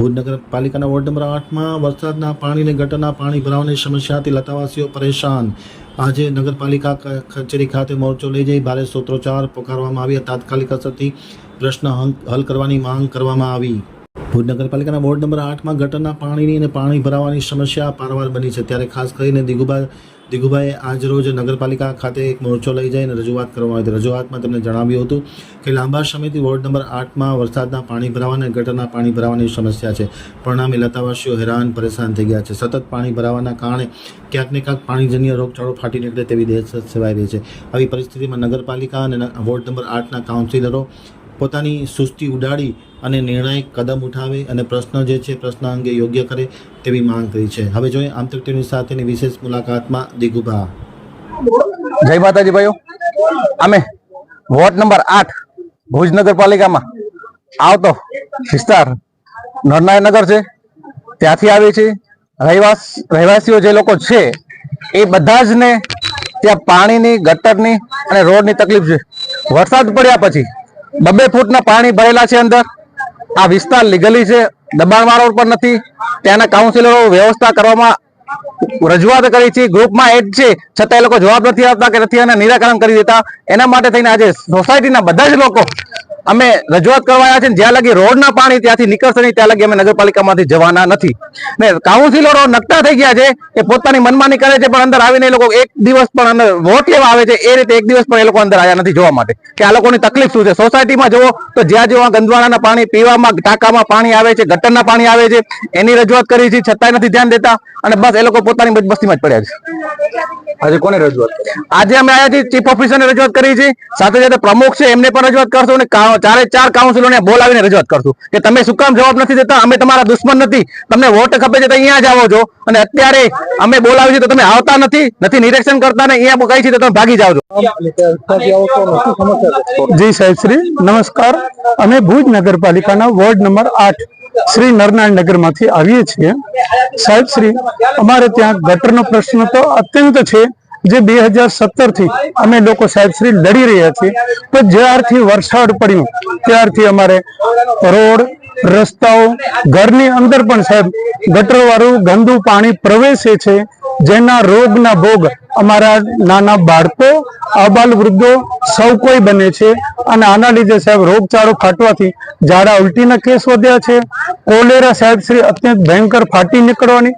ભુજ નગરપાલિકાના ward number આઠમાં વરસાદના પાણીને ગટરના પાણી ભરાવાની સમસ્યાથી લતાવાસીઓ પરેશાન. આજે નગરપાલિકા કચેરી ખાતે મોરચો લઈ જઈ ભારે સૂત્રોચ્ચાર પોકારવામાં આવ્યા. તાત્કાલિક અસરથી પ્રશ્ન હલ કરવાની માંગ કરવામાં આવી. ભુજ નગરપાલિકાના વોર્ડ નંબર આઠમાં ગટરના પાણીની અને પાણી ભરાવાની સમસ્યા પારવાર બની છે. ત્યારે ખાસ કરીને દિગુબા દિગુભાઈએ આજ રોજ નગરપાલિકા ખાતે એક મોરચો લઈ જઈને રજૂઆત કરવામાં આવી રજૂઆતમાં તેમણે જણાવ્યું હતું કે લાંબા સમયથી વોર્ડ નંબર આઠમાં વરસાદના પાણી ભરાવાના અને ગટરના પાણી ભરાવાની સમસ્યા છે. પરિણામે લતાવાસીઓ હેરાન, પરેશાન થઈ ગયા છે. સતત પાણી ભરાવાના કારણે ક્યાંક ને ક્યાંક પાણીજન્ય રોગચાળો ફાટી નીકળે તેવી દેશ સેવાઈ રહી છે. આવી પરિસ્થિતિમાં નગરપાલિકા અને વોર્ડ નંબર આઠના કાઉન્સિલરો પોતાની સુસ્તી ઉડાડી અને નિર્ણાયક કદમ ઉઠાવે અને પ્રશ્ન જે છે, પ્રશ્ન અંગે યોગ્ય કરે તેવી માંગ કરી છે. હવે જોઈએ આમતક ટીવી સાથેની વિશેષ મુલાકાતમાં દિગુભા. જય માતાજી ભાઈઓ. અમે વોર્ડ નંબર આઠ ભુજ નગરપાલિકામાં આવતો વિસ્તાર નરનાયનગર છે. ત્યાંથી આવી છે રહેવાસ, રહેવાસીઓ જે લોકો છે, એ બધા જ ને ત્યાં પાણીની, ગટરની અને રોડની તકલીફ છે. વરસાદ પડ્યા પછી બબે ફૂટના પાણી ભરેલા છે અંદર. આ વિસ્તાર લીગલી છે, દબાણવાળો પણ નથી. ત્યાંના કાઉન્સિલરો વ્યવસ્થા કરવામાં રજૂઆત કરી છે. ગ્રુપમાં એડ છે, છતાં એ લોકો જવાબ નથી આપતા કે નથી અને નિરાકરણ કરી દેતા. એના માટે થઈને આજે સોસાયટીના બધા જ લોકો અમે રજૂઆત કરવા આવ્યા છે જ્યાં લગી રોડના પાણી ત્યાંથી નીકળશે નહીં ત્યાં લગી અમે નગરપાલિકામાંથી જવાના નથી. ને કાઉન્સિલરો નકટા થઈ ગયા છે એ પોતાની મનમાની કરે છે પણ અંદર આવીને એ લોકો એક દિવસ પણ અંદર વોટ લેવા આવે છે એ રીતે એક દિવસ પણ એ લોકો અંદર આવ્યા નથી જોવા માટે. કે આ લોકોની તકલીફ શું છે? સોસાયટીમાં જુઓ તો જ્યાં જ્યાં ગંદવાડાના પાણી પીવામાં ટાંકામાં પાણી આવે છે ગટરના પાણી આવે છે એની રજૂઆત કરી છે છતાંય નથી ધ્યાન દેતા અને બસ એ લોકો પોતાની બસ્તીમાં જ પડ્યા છે. આજે કોને રજૂઆત આજે અમે આવ્યા છીએ ચીફ ઓફિસરને રજૂઆત કરી છે સાથે સાથે પ્રમુખ છે એમને પણ રજૂઆત કરશું અને કા- ચારે ચાર કાઉન્સિલોને બોલાવીને રજૂઆત કરશું. કે તમે શું કામ જવાબ નથી દેતા? અમે તમારા દુશ્મન નથી. તમને વોટ ખપે છે તો અહીંયા જ આવો છો. અને અત્યારે અમે બોલાવી છે તો તમે આવતા નથી. નથી નિરીક્ષણ કરતા ને અહીંયા કહી છે તો તમે ભાગી જાઓ છો. જી સાહેબ, શ્રી, નમસ્કાર. અમે ભુજ નગરપાલિકાના વોર્ડ નંબર આઠ, શ્રી નરનારાયણ નગરમાંથી આવીએ છીએ. સાહેબ, શ્રી, અમારે ત્યાં ગટરનો પ્રશ્ન તો અત્યંત છે. જે બે હજાર સત્તરથી અમે લોકો સાહેબ શ્રી લડી રહ્યા છીએ. તો જ્યારથી વરસાદ પડ્યું, ત્યારથી અમારે રોડ, રસ્તાઓ, ઘરની અંદર પણ સાહેબ ગટરવાળું ગંદુ પાણી પ્રવેશે છે, જેના રોગના ભોગ અમારા નાના બાળકો આબાલ વૃદ્ધો સૌ કોઈ બને છે અને આના લીધે સાહેબ રોગચાળો ફાટવાથી ઝાડા ઉલટીના કેસ વધ્યા છે. કોલેરા સાહેબ શ્રી અત્યંત ભયંકર ફાટી નીકળવાની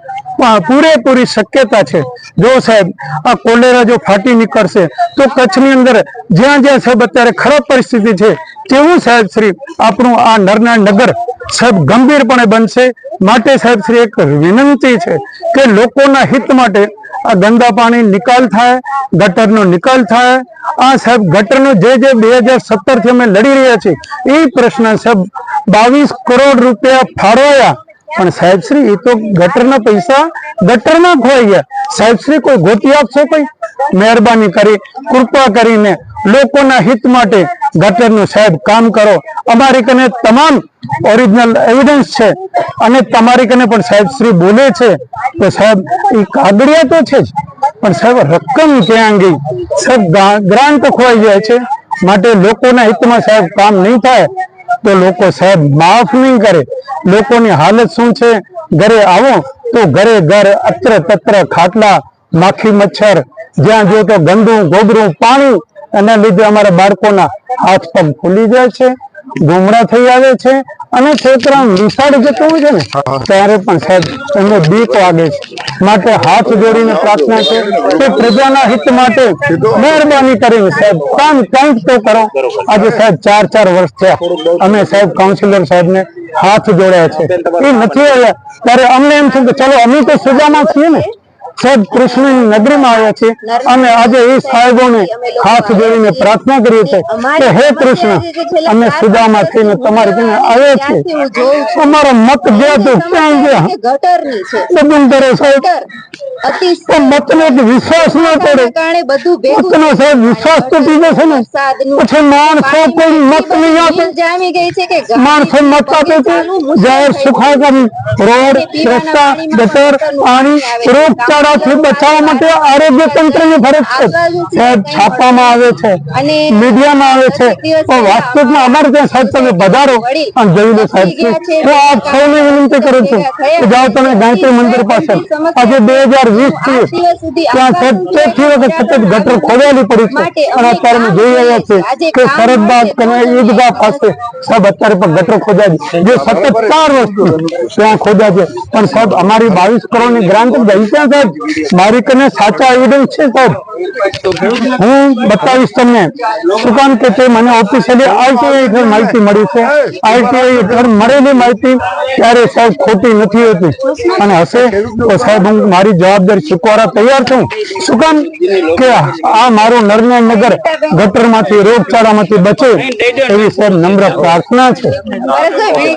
પૂરેપૂરી શક્યતા છે. જો સાહેબ, આ કોલેરા જો ફાટી નીકળશે, તો કચ્છની અંદર જ્યાં જ્યાં સાહેબ અત્યારે ખરાબ પરિસ્થિતિ છે, તેવું સાહેબ શ્રી આપણું આ નરનાળ નગર સાહેબ ગંભીરપણે બનશે. માટે સાહેબ શ્રી એક વિનંતી છે કે લોકોના હિત માટે આ ગંદા પાણી નિકાલ થાય, ગટરનો નિકાલ થાય. આ સાહેબ ગટરનો જે જે બે હજાર સત્તરથી અમે લડી રહ્યા છીએ, એ પ્રશ્ન સાહેબ બાવીસ કરોડ રૂપિયા ફાળવાયા. પણ સાહેબ શ્રી, એ તો ગટરના પૈસા ગટરના ખોવાઈ ગયા. સાહેબ શ્રી, કોઈ ગોતી આપશો કોઈ? મહેરબાની કરી, કૃપા કરીને લોકોના હિત માટે ગટરનું સાહેબ કામ કરો. અમારી કને તમામ ઓરિજિનલ એવિડન્સ છે અને તમારી કને પણ સાહેબ શ્રી બોલે છે. તો સાહેબ એ કાગળિયા તો છે જ. પણ સાહેબ, રકમ ક્યાં ગઈ? સાહેબ ગ્રાન્ટ ખોવાઈ જાય છે. માટે લોકોના હિતમાં સાહેબ કામ નહીં થાય તો લોકો સાહેબ માફ નહીં કરે. લોકોની હાલત શું છે? ઘરે આવો તો ઘરે ઘર અત્ર તત્ર ખાટલા, માખી મચ્છર, જ્યાં જો તો ગંદુ, ગોબરું, પાણી એના લીધે અમારા બાળકોના હાથ પગ ખુલી જાય છે ગુમરા થઈ આવે છે અને છોકરા નિશાળ જતું હોય છે ને ત્યારે પણ સાહેબ એમને બીક વાગે છે. માટે હાથ જોડીને પ્રાર્થના છે કે પ્રજાના હિત માટે મહેરબાની કરીને સાહેબ કામ કંઈક તો કરો. આજે સાહેબ ચાર ચાર વર્ષ થયા. અમે સાહેબ કાઉન્સિલર સાહેબને હાથ જોડ્યા છે. એ નથી આવ્યા. ત્યારે અમને એમ છે કે ચલો અમે તો સુજામાં છીએ ને. સાહેબ કૃષ્ણની નગરીમાં આવ્યા છીએ અને આજે એ સાહેબોને હાથ જોડીને પ્રાર્થના કરીએ છીએ કે હે કૃષ્ણ અમે સુદામાં થઈને તમારી ત્યાં આવ્યા છીએ. અમારો મત ગયા તો ક્યાં ગયા બધું કરો સાહેબ. ગટર અતિશય તો મતને એક વિશ્વાસ ન પડે. કારણે બધું ભેગું મતનો સાહેબ વિશ્વાસ તૂટી જશે ને. પછી માણસો કોઈ મત નહીં આપે. માણસો મત આપે છે. જાહેર સુખાકારી રોડ રસ્તા ગટર પાણી રોગચાળો રોગચાળાથી બચાવવા માટે આરોગ્ય તંત્રની ફરજ છે. છાપવામાં આવે છે મીડિયામાં આવે છે. પણ વાસ્તવમાં અમારે ત્યાં સાહેબ તમે વધારો અને જોઈ સાહેબ હું આપ સૌને વિનંતી કરું છું કે જાઓ તમે ગાયત્રી મંદિર પાસે. આજે બે હજાર વીસથી ત્યાં સાહેબ ચોથી વખત સતત ગટર ખોદવાની પડી છે. અને અત્યારે અમે જોઈ રહ્યા છીએ કે સરહદબાગ તમે ઈદગાહ પાસે સાહેબ અત્યારે પણ ગટર ખોદાય છે. જે સતત ચાર વસ્તુ ત્યાં ખોદાય છે. પણ સાહેબ અમારી બાવીસ કરોડની ગ્રાન્ટ ગઈ ત્યાં સાહેબ મારી કને સાચા એવિડન્સ છે સાહેબ હું બતાવીશ તમને. શું કામ કે તે મને ઓફિશિયલી આરટીઆઈ હેઠળ માહિતી મળી છે. આરટીઆઈ હેઠળ મળેલી માહિતી ત્યારે સાહેબ ખોટી નથી હોતી. અને હશે તો સાહેબ હું મારી જવાબદારી સ્વીકારવા તૈયાર છું. શું કામ કે આ મારું નરનાળ નગર ગટરમાંથી રોગચાળામાંથી બચે એવી સાહેબ નમ્ર પ્રાર્થના છે.